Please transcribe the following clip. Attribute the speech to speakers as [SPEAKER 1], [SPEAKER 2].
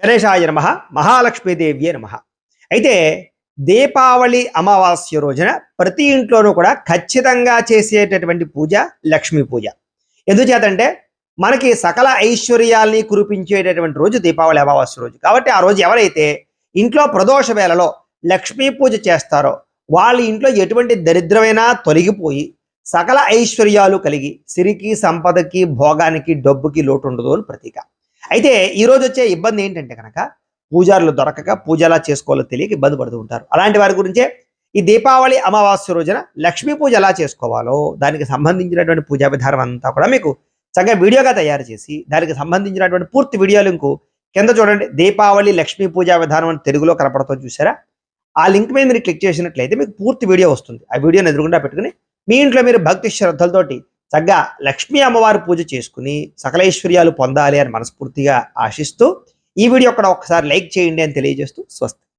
[SPEAKER 1] గణేశాయ నమ మహాలక్ష్మీదేవ్యే నమ. అయితే దీపావళి అమావాస్య రోజున ప్రతి ఇంట్లోనూ కూడా ఖచ్చితంగా చేసేటటువంటి పూజ లక్ష్మీ పూజ. ఎందుచేతంటే మనకి సకల ఐశ్వర్యాల్ని కురిపించేటటువంటి రోజు దీపావళి అమావాస్య రోజు. కాబట్టి ఆ రోజు ఎవరైతే ఇంట్లో ప్రదోష వేళలో లక్ష్మీ పూజ చేస్తారో వాళ్ళ ఇంట్లో ఎటువంటి దరిద్రమైనా తొలగిపోయి సకల ఐశ్వర్యాలు కలిగి సిరికి సంపదకి భోగానికి డబ్బుకి లోటు ఉండదు అని ప్రతీక. అయితే ఈరోజు వచ్చే ఇబ్బంది ఏంటంటే కనుక పూజారులు దొరకక పూజ ఎలా చేసుకోవాలో తెలియక ఇబ్బంది పడుతూ ఉంటారు. అలాంటి వారి గురించే ఈ దీపావళి అమావాస్య రోజున లక్ష్మీ పూజ ఎలా చేసుకోవాలో దానికి సంబంధించినటువంటి పూజా విధానం అంతా కూడా మీకు చక్కగా వీడియోగా తయారు చేసి దానికి సంబంధించినటువంటి పూర్తి వీడియో లింకు కింద చూడండి. దీపావళి లక్ష్మీ పూజా విధానం అని తెలుగులో కనపడతాం చూసారా? ఆ లింక్ మీద మీరు క్లిక్ చేసినట్లయితే మీకు పూర్తి వీడియో వస్తుంది. ఆ వీడియోని ఎదురుగుండా పెట్టుకుని మీ ఇంట్లో మీరు భక్తి శ్రద్ధలతోటి చక్కగా లక్ష్మీ అమ్మవారి పూజ చేసుకుని సకలైశ్వర్యాలు పొందాలి అని మనస్ఫూర్తిగా ఆశిస్తూ ఈ వీడియో అక్కడ ఒకసారి లైక్ చేయండి అని తెలియజేస్తూ స్వస్తి.